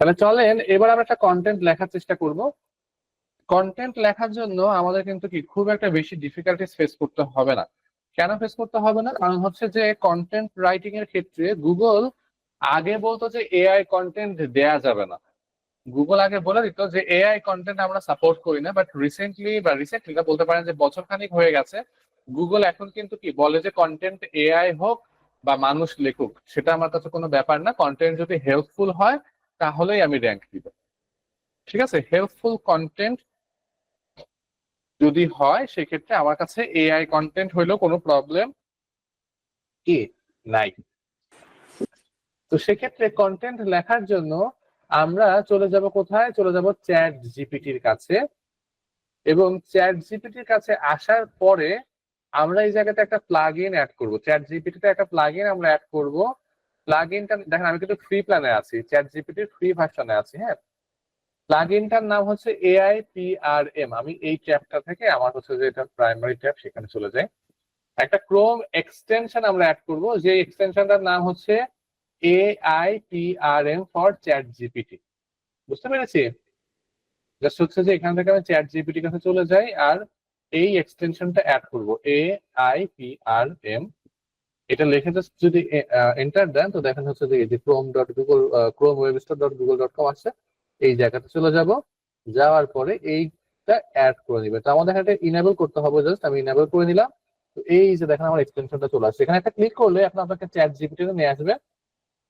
তাহলে চলেন, এবার আমরা একটা কন্টেন্ট লেখার চেষ্টা করব। কন্টেন্ট লেখার জন্য আমাদের কিন্তু কি, খুব একটা বেশি ডিফিকাল্টিস ফেস করতে হবে না। কেন ফেস করতে হবে না? কারণ হচ্ছে যে কন্টেন্ট রাইটিং এর ক্ষেত্রে গুগল আগে বলতো যে এআই কন্টেন্ট দেয়া যাবে না। গুগল আগে বলে দিত যে এআই কন্টেন্ট আমরা সাপোর্ট করি না বাট রিসেন্টলি বা রিসেন্টলি না, বলতে পারেন যে বছর খানিক হয়ে গেছে গুগল এখন কিন্তু কি বলে যে কন্টেন্ট এআই হোক বা মানুষ লেখুক, সেটা আমার কাছে কোনো ব্যাপার না। কন্টেন্ট যদি হেল্পফুল হয় তাহলেই আমি র্যাঙ্ক দিব। ঠিক আছে? হেল্পফুল কন্টেন্ট যদি হয়, সেক্ষেত্রে আমার কাছে এআই কন্টেন্ট হইলেও কোনো প্রবলেম কি? নাই। তো সেক্ষেত্রে কন্টেন্ট লেখার জন্য আমরা চলে যাব কোথায়? চলে যাব চ্যাট জিপিটির কাছে। এবং চ্যাট জিপিটির কাছে আসার পরে আমরা এই জায়গাতে একটা প্লাগ ইন অ্যাড করব চ্যাট জিপিটিতে একটা প্লাগ ইন আমরা অ্যাড করব। প্লাগ ইনটা দেখেন আমি কিন্তু ফ্রি প্ল্যানে আছি চ্যাট জিপিটির ফ্রি ভার্সনে আছি হ্যাঁ? প্লাগ ইনটার নাম হচ্ছে এআই পিআরএম আমি এই ট্যাবটা থেকে আমার হচ্ছে যে এটা প্রাইমারি ট্যাব সেখানে চলে যাই। একটা ক্রোম এক্সটেনশন আমরা অ্যাড করব, যে এক্সটেনশনটার নাম হচ্ছে AI PRM for chat GPT বুঝতে পেরেছি? জাস্ট হচ্ছে যে এখান থেকে আমি চ্যাট জিপিটির কাছে চলে যাই আর এই এক্সটেনশনটা অ্যাড করব A I P R M এটা লিখে জাস্ট যদি এন্টার দেন, তো দেখেন হচ্ছে যে এই Chrome dot Google Chrome web store dot Google dot com আসছে, এই জায়গাতে চলে যাব। যাওয়ার পরে এইটা অ্যাড করে নিবে। তো আমাদের এখানে ইনেবল করতে হবে জাস্ট আমি ইনেবল করে নিলাম। তো এই যে দেখেন আমার এক্সটেনশনটা চলে আসছে। এখানে একটা ক্লিক করলে এখন আপনাকে চ্যাট জিপিটি নিয়ে আসবে।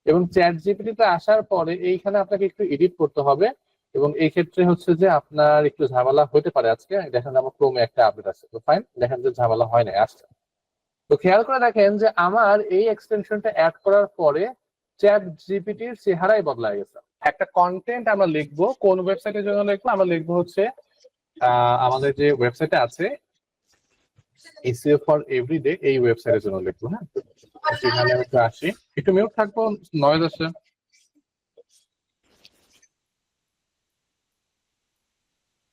এবং চ্যাট জিপিটিতে আসার পরে এইখানে আপনাকে একটু এডিট করতে হবে। এবং এই ক্ষেত্রে হচ্ছে যে আপনার একটু ঝামেলা হতে পারে আজকে। দেখেন আমার ক্রোমে একটা আপডেট আছে তো ফাইন দেখেন যে ঝামেলা হয় না আসছে। তো খেয়াল করে দেখেন যে আমার এই এক্সটেনশনটা অ্যাড করার পরে চ্যাট জিপিটির চেহারাই বদলা গেছে। একটা কন্টেন্ট আমরা লিখব, কোন ওয়েবসাইটের জন্য লিখব? আমরা লিখব হচ্ছে আমাদের যে ওয়েবসাইটে আছে এসিও ফর এভরিডে এই ওয়েবসাইটের জন্য লিখব হ্যাঁ? সেখানে আসি। একটু মিউট থাকব নয়েজ আছে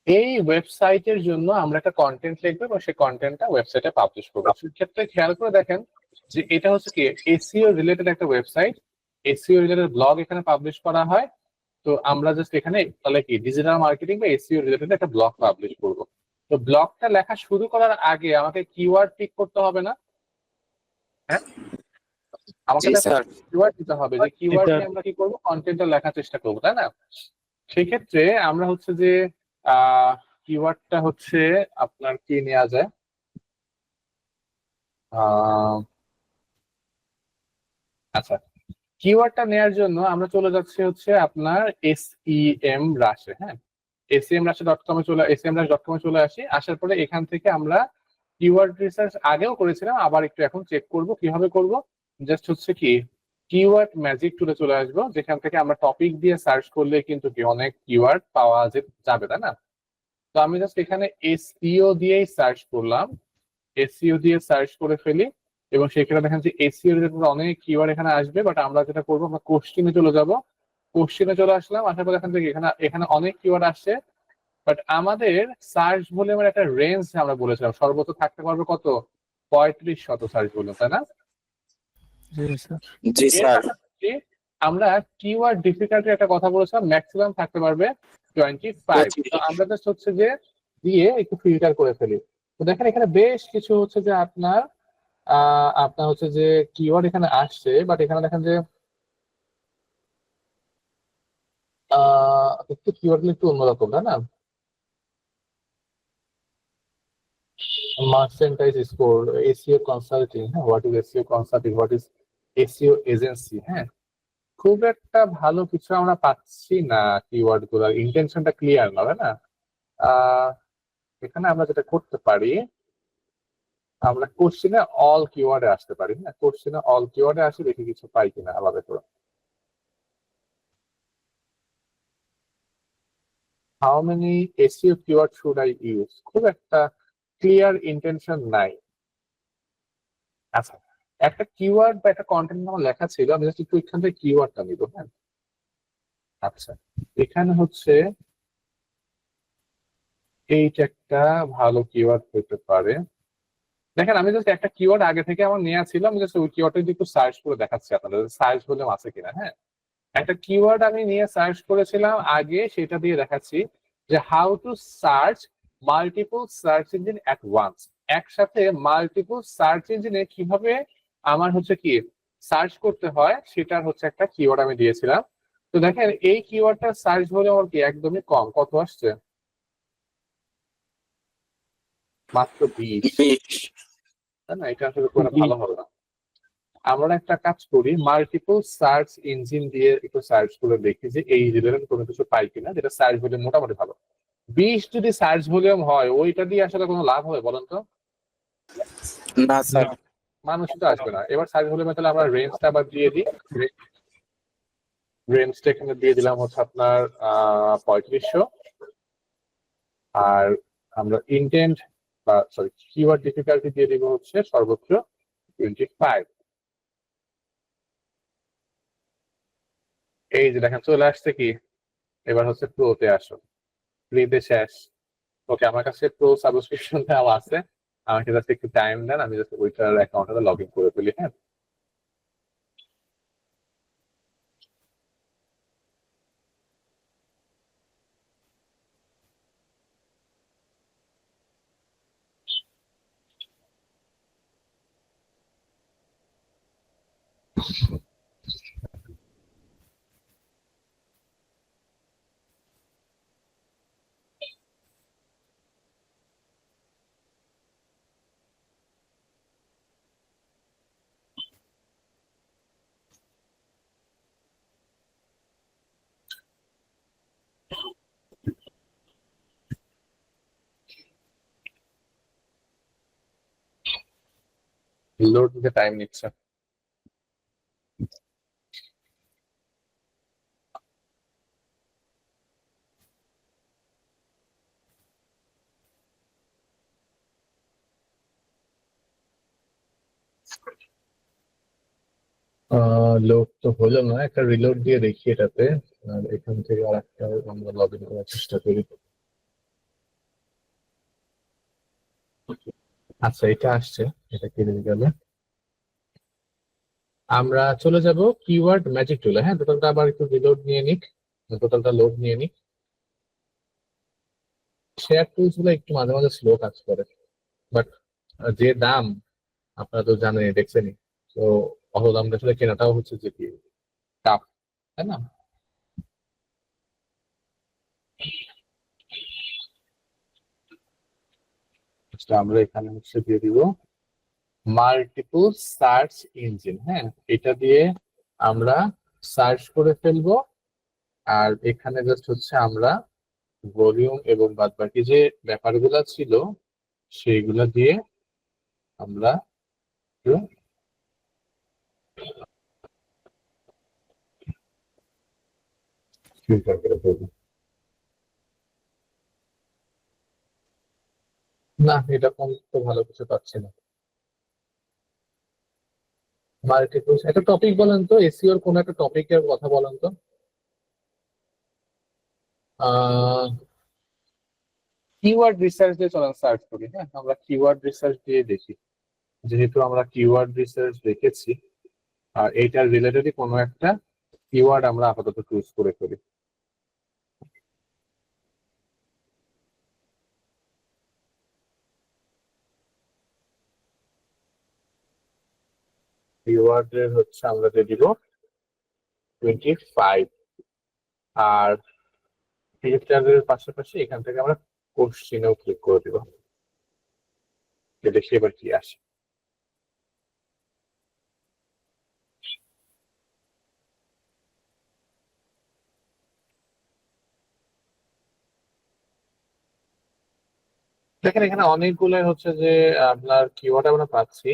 এই ওয়েবসাইটের জন্য আমরা একটা কন্টেন্ট লিখব এবং সেই কন্টেন্টটা ওয়েবসাইটে পাবলিশ করব। সেক্ষেত্রে খেয়াল করে দেখেন যে এটা হচ্ছে কি এসিও রিলেটেড একটা ওয়েবসাইট এসিও রিলেটেড ব্লগ এখানে পাবলিশ করা হয়। তো আমরা জাস্ট এখানে তাহলে কি ডিজিটাল মার্কেটিং বা এসিও রিলেটেড একটা ব্লগ পাবলিশ করব। তো ব্লগটা লেখা শুরু করার আগে আমাকে কিওয়ার্ড পিক করতে হবে না? হ্যাঁ? আমাকে কিওয়ার্ড দিতে হবে যে কিওয়ার্ড আমরা কি করব? কন্টেন্টটা লেখার চেষ্টা করব তাই না? সেক্ষেত্রে আমরা হচ্ছে যে কিওয়ার্ডটা হচ্ছে আপনার কি নেওয়া যায়? আচ্ছা কিওয়ার্ডটা নেওয়ার জন্য আমরা চলে যাচ্ছি হচ্ছে আপনার এস এম রাশে হ্যাঁ? এস এম রাশে ডট কমে চলে এস এম রাশ ডট কমে চলে আসি, আসার পরে এখান থেকে আমরা কিওয়ার্ড রিসার্চ আগেও করেছিলাম, আবার একটু এখন চেক করব, কীভাবে করব? জাস্ট হচ্ছে কি কিওয়ার্ড ম্যাজিক টুলে চলে আসব, যেখান থেকে আমরা টপিক দিয়ে সার্চ করলে কিন্তু কি অনেক কিওয়ার্ড পাওয়া যাবে, তাই না? তো আমি জাস্ট এখানে এসইও দিয়েই সার্চ করলাম। এসিও দিয়ে সার্চ করে ফেলি, এবং সেখানে দেখেন যে এসিও রিলেটেড অনেক কিওয়ার্ড এখানে আসবে বাট আমরা যেটা করব, আমরা কোশ্চিনে চলে যাব। কোশ্চিনে চলে আসলাম, আসার পর এখান থেকে এখানে এখানে অনেক কিওয়ার্ড আসছে বাট আমাদের সার্চ ভলিউমের একটা রেঞ্জ আমরা বলেছিলাম, সর্বোচ্চ থাকতে পারবে কত? পঁয়ত্রিশ শত সার্চ ভলিউম তাই না? জি স্যার। আমরা কিওয়ার্ড ডিফিকাল্টির একটা কথা বলেছিলাম ম্যাক্সিমাম থাকতে পারবে টোয়েন্টি ফাইভ তো আমরা জাস্ট হচ্ছে যে দিয়ে একটু ফিল্টার করে ফেলি। তো দেখেন এখানে বেশ কিছু হচ্ছে যে আপনার আপনার হচ্ছে যে কিওয়ার্ড এখানে আসছে বাট এখানে দেখেন যে একটু কিওয়ার্ড একটু অন্যরকম তাই না? মার্চেন্টাইজ স্কোর এসিও কনসাল্টিং হ্যাঁ what is SEO consulting what is SEO agency হ্যাঁ? খুব একটা ভালো কিছু আমরা পাচ্ছি না কিওয়ার্ডগুলার ইন্টেনশনটা ক্লিয়ার না? না এখানে আমরা যেটা করতে পারি, আমরা কোশ্চেনে অল কিওয়ার্ডে আসতে পারি না কোশ্চেনে অল কিওয়ার্ডে আসে, দেখি কিছু পাই কিনা আলাদা করে। How many SEO keyword should I use খুব একটা ক্লিয়ার ইন্টেনশন নাই। আচ্ছা। একটা কিওয়ার্ড বা একটা কন্টেন্ট আমার লেখা ছিল, আমি জাস্ট একটু এখান থেকে কিওয়ার্ডটা নিব হ্যাঁ? আচ্ছা এখানে হচ্ছে এইটা একটা ভালো কিওয়ার্ড হতে পারে। দেখেন, আমি জাস্ট একটা কিওয়ার্ড আগে থেকে আমার নেওয়া ছিল, আমি জাস্ট ওই কিওয়ার্ডটা একটু সার্চ করে দেখাচ্ছি আপনাদের সার্চ ভলিউম আছে কিনা হ্যাঁ? একটা কিওয়ার্ড আমি নিয়ে সার্চ করেছিলাম আগে, সেটা দিয়ে দেখাচ্ছি যে how to search multiple search engine at once একসাথে মাল্টিপল সার্চ ইঞ্জিনে কীভাবে আমার হচ্ছে কি সার্চ করতে হয় সেটার হচ্ছে একটা কিওয়ার্ড আমি দিয়েছিলাম। তো দেখেন এই কিওয়ার্ডটা সার্চ ভলিউম আমার কি একদমই কম? কত আসছে? মাত্র বিশ। না? এটা আসলে কোনো ভালো হবে না। আমরা একটা কাজ করি মাল্টিপল সার্চ ইঞ্জিন দিয়ে একটু সার্চ করে দেখি যে এই রিলেটেড কোনো কিছু পাই কিনা যেটা সার্চ ভলিউম মোটামুটি ভালো। বিশ যদি সার্চ ভলিউম হয় ওইটা দিয়ে আসলে কোনো লাভ হবে বলেন তো? না স্যার মানুষ তো আসবে না। এবার সার্চ ভলিউমে তাহলে আমরা রেঞ্জটা আবার দিয়ে দিই। রেঞ্জটা এখানে দিয়ে দিলাম হচ্ছে আপনার পঁয়ত্রিশশো। আর আমরা ইন্টেন্ট বা সরি কিওয়ার্ড ডিফিকাল্টি দিয়ে দিব হচ্ছে সর্বোচ্চ টোয়েন্টি ফাইভ এই যে দেখেন, চলে আসছে কি? এবার হচ্ছে প্রোতে আসো। ফ্রিতে শেষ। ওকে আমার কাছে প্রো সাবস্ক্রিপশন দেওয়া আছে। আমাকে জাস্ট একটু টাইম দেন আমি জাস্ট ওইটার অ্যাকাউন্টে লগ ইন করে ফেলি হ্যাঁ? লোড দিতে টাইম নিচ্ছে। লোড তো হলো না, একটা রিলোড দিয়ে দেখি এটাতে। আর এখান থেকে আর একটা আমরা লগ ইন করার চেষ্টা করি। আচ্ছা এটা আসছে, এটা কেটে গেলে আমরা। চলে যাব কিওয়ার্ড ম্যাজিক টুলে হ্যাঁ টোটালটা আবার একটু রিলোড নিয়ে নিক। টোটালটা লোড নিয়ে নিক। শেয়ার টুলসগুলো একটু মাঝে মাঝে স্লো কাজ করে। বাট যে দাম, আপনারা তো জানেন দেখছেনই। তো, অত দাম আসলে কেনাটাও হচ্ছে যে কি টাফ তাই না? আমরা এখানে হচ্ছে দিয়ে দিব মাল্টিপল সার্চ ইঞ্জিন হ্যাঁ? এটা দিয়ে আমরা সার্চ করে ফেলব। আর এখানে জাস্ট হচ্ছে আমরা ভলিউম এবং বাদ বাকি যে ব্যাপারগুলো ছিল, সেইগুলো দিয়ে আমরা ফিল্টার করে ফেলব না এরকম তো ভালো কিছু পাচ্ছি না। মার্কেট একটা টপিক বলেন তো এসিওর কোন একটা টপিকের কথা বলেন তো। কিওয়ার্ড রিসার্চ দিয়ে চলেন সার্চ করি হ্যাঁ? আমরা কিওয়ার্ড রিসার্চ দিয়ে দেখি। যেহেতু আমরা কিওয়ার্ড রিসার্চ দেখেছি, আর এইটার রিলেটেডই কোনো একটা কিওয়ার্ড আমরা আপাতত চুজ করে ফেলি কিওয়ার্ডের হচ্ছে আমরা দিয়ে দিব টোয়েন্টি ফাইভ আর ফিল্টারের পাশাপাশি এখান থেকে আমরা কোশ্চিনেও ক্লিক করে দিব। দেখি এবার কি আসে। দেখেন এখানে অনেকগুলো হচ্ছে যে আপনার কিওয়ার্ড আমরা পাচ্ছি।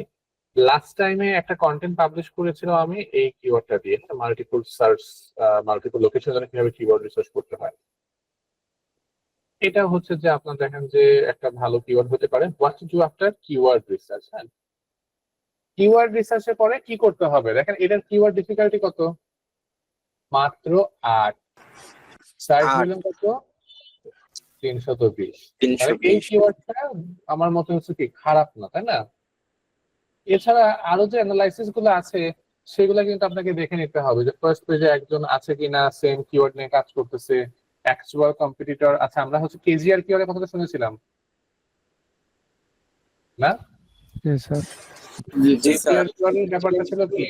লাস্ট টাইমে একটা কন্টেন্ট পাবলিশ করেছিলাম আমি এই কিওয়ার্ডটা দিয়ে মাল্টিপল সার্চ মাল্টিপল লোকেশন জন্য কীভাবে কিওয়ার্ড রিসার্চ করতে হয়। এটা হচ্ছে যে আপনার দেখেন যে একটা ভালো কিওয়ার্ড হতে পারে। What to do after keyword research হ্যাঁ? কিওয়ার্ড রিসার্চের পরে কি করতে হবে? দেখেন এটার কিওয়ার্ড ডিফিকাল্টি কত? মাত্র আট। সার্চ। ভলিউম কত? তিনশত বিশ। এই কিওয়ার্ডটা আমার মতে হচ্ছে কি খারাপ না তাই না? এছাড়া আরও যে অ্যানালাইসিসগুলো আছে সেগুলো কিন্তু আপনাকে দেখে নিতে হবে যে ফার্স্ট পেজে একজন আছে কিনা সেম কিওয়ার্ড নিয়ে কাজ করতেছে অ্যাকচুয়াল কম্পিটিটর আচ্ছা আমরা হচ্ছে কেজিআর কিওয়ার্ডের কথাটা শুনেছিলাম। না? জি স্যার। জি স্যার। কেজিআর কিওয়ার্ডের ব্যাপারটা ছিল কি?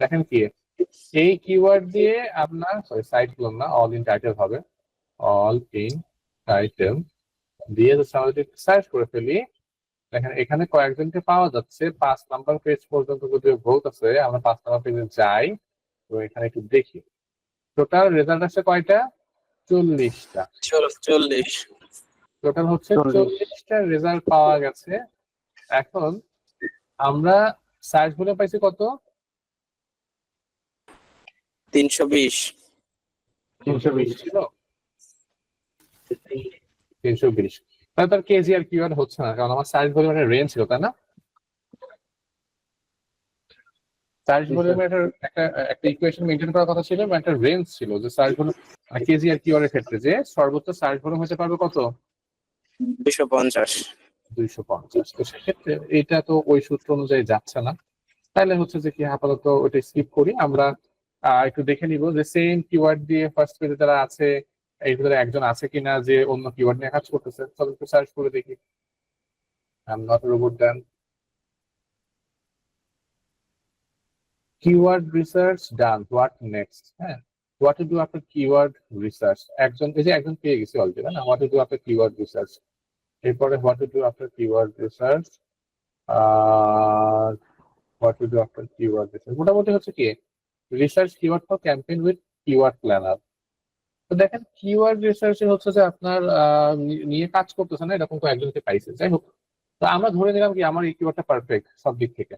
দেখেন কি এই কিওয়ার্ড দিয়ে আপনার সরি সাইট বললাম না অল ইন টাইটেল হবে। অল ইন টাইটেল দিয়ে যদি সার্চ করে ফেলি। দেখেন এখানে কয়েকজনকে পাওয়া যাচ্ছে। পাঁচ নাম্বার পেজ পর্যন্ত যদি ভোট আছে আমরা পাঁচ নাম্বার পেজে যাই তো এখানে একটু দেখি। টোটাল রেজাল্ট আছে কয়টা? চল্লিশটা। চল্লিশ। টোটাল হচ্ছে চল্লিশটা রেজাল্ট পাওয়া গেছে। এখন আমরা সার্চ বলে পাইছি কত? তিনশো বিশ। তিনশো বিশ। ছিল তিনশো বিশ। তাহলে তার কেজি আর কিওয়ার্ড হচ্ছে না কারণ আমার সার্চ ভলিউমের রেঞ্জ ছিল তাই না? সার্চ জি, ভলিউমের একটা একটা ইকুয়েশন মেনটেন করার কথা ছিল একটা রেঞ্জ ছিল যে সার্চ ভলিউম কেজি আর কিওয়ার্ডের ক্ষেত্রে যে সর্বোচ্চ সার্চ ভলিউম হতে পারবে কত? দুশো পঞ্চাশ। দুইশো পঞ্চাশ। তো সেক্ষেত্রে এটা তো ওই সূত্র অনুযায়ী যাচ্ছে না। তাহলে হচ্ছে যে কি আপাতত ওটা স্কিপ করি। আমরা আহ, একটু দেখে নিব যে সেম কিওয়ার্ড দিয়ে ফার্স্ট পেজে যারা আছে এর ভিতরে একজন আছে কিনা যে অন্য কিওয়ার্ড নিয়ে কাজ করতেছে চলো একটু সার্চ করে দেখি। I'm not robot done keyword research done what next হ্যাঁ what to do after keyword research একজন, এই যে একজন পেয়ে গেছি অলরেডি না? What to do after keyword research এরপরে what to do after keyword research R what to do after keyword research মোটামুটি হচ্ছে কি research keyword for campaign with keyword planner তো দেখেন কিওয়ার্ড রিসার্চে হচ্ছে যে আপনার নিয়ে কাজ করতেছে না, এরকম তো একজনকে পাইছে, যাই হোক। তো আমরা ধরে নিলাম কি, আমার এই কিওয়ার্ডটা পারফেক্ট সব দিক থেকে।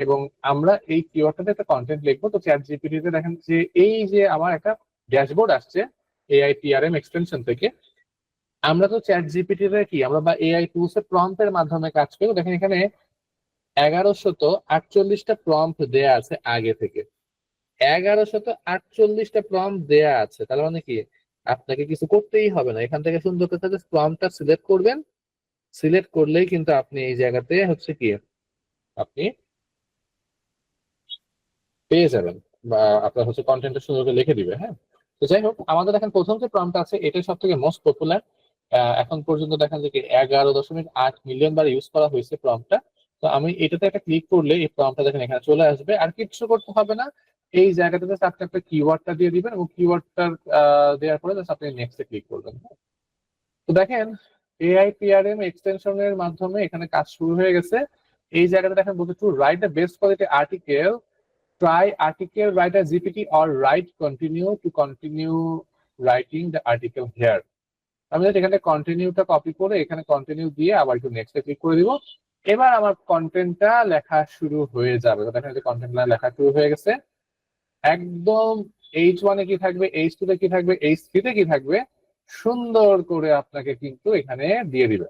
এবং আমরা এই কিওয়ার্ডটাতে একটা কন্টেন্ট লিখব। তো চ্যাট জিপিটিতে দেখেন যে এই যে আমার একটা ড্যাশবোর্ড আসছে এআই টিআরএম এক্সটেনশন থেকে, আমরা তো চ্যাট জিপিটিতে কি, আমরা বা এআই টুলস এর প্রম্পটের মাধ্যমে কাজ করি। দেখেন এখানে এগারোশত আটচল্লিশটা প্রম্পট দেয়া আছে আগে থেকে। এগারোশত আটচল্লিশটা প্রম্পট দেয়া আছে। তাহলে মানে কি? আপনাকে কিছু করতেই হবে না। এখান থেকে সুন্দর করে প্রম্পটটা সিলেক্ট করবেন। সিলেক্ট করলেই কিন্তু আপনি এই জায়গাতে হচ্ছে কি? আপনি পেয়ে যাবেন বা আপনার হচ্ছে কন্টেন্টটা সুন্দর করে লিখে দিবে হ্যাঁ? তো যাই হোক, আমাদের এখন প্রথম যে প্রম্পট আছে এটাই সব থেকে মোস্ট পপুলার এখন পর্যন্ত দেখেন যে এগারো দশমিক আট মিলিয়ন বার ইউজ করা হয়েছে প্রম্পটটা তো আমি এটাতে একটা ক্লিক করলে এই প্রম্পটটা দেখেন এখানে চলে আসবে। আর কিচ্ছু করতে হবে না। এই জায়গাটাতে just আপনি একটা কিওয়ার্ডটা দিয়ে দিবেন এবং কিওয়ার্ডটা দেওয়ার পরে just আপনি নেক্সটে ক্লিক করবেন। তো দেখেন এআই পিআরএম এক্সটেনশনের মাধ্যমে এখানে কাজ শুরু হয়ে গেছে। এই জায়গাটা দেখেন, বলতে to write the best quality article try article a GPT or write continue to continue writing the article here আমি just এখানে কন্টিনিউটা কপি করে এখানে কন্টিনিউ দিয়ে আবার একটু নেক্সটে ক্লিক করে দিব। এবার আমার কন্টেন্টটা লেখা শুরু হয়ে যাবে। দেখেন যে কন্টেন্ট লেখা শুরু হয়ে গেছে। একদম এইচ ওয়ানে কি থাকবে এইচ টু তে কি থাকবে এইচ থ্রিতে কি থাকবে, সুন্দর করে আপনাকে কিন্তু এখানে দিয়ে দিবে।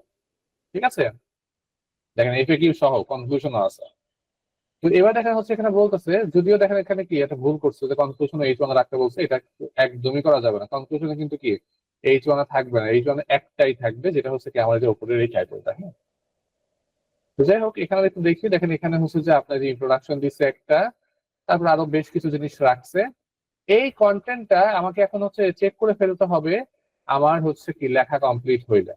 ঠিক আছে? দেখেন এফে কি সহ কনক্লুশন আছে। তো এবার দেখা হচ্ছে এখানে বলতেছে, যদিও দেখেন এখানে কি, একটা ভুল করছে যে কনক্লুশন এইচ ওয়ানে রাখতে বলছে, এটা একদমই করা যাবে না। কনক্লুশনে কিন্তু কি এইচ ওয়ানে থাকবে না এইচ ওয়ানে একটাই থাকবে, যেটা হচ্ছে কি আমাদের উপরের এই টাইটেলটা হ্যাঁ? যাই হোক, এখানে একটু দেখি, দেখেন এখানে হচ্ছে যে আপনার ইন্ট্রোডাকশন দিচ্ছে একটা তারপর আরও বেশ কিছু জিনিস রাখছে। এই কন্টেন্টটা আমাকে এখন হচ্ছে চেক করে ফেলতে হবে, আমার হচ্ছে কি লেখা কমপ্লিট হইলে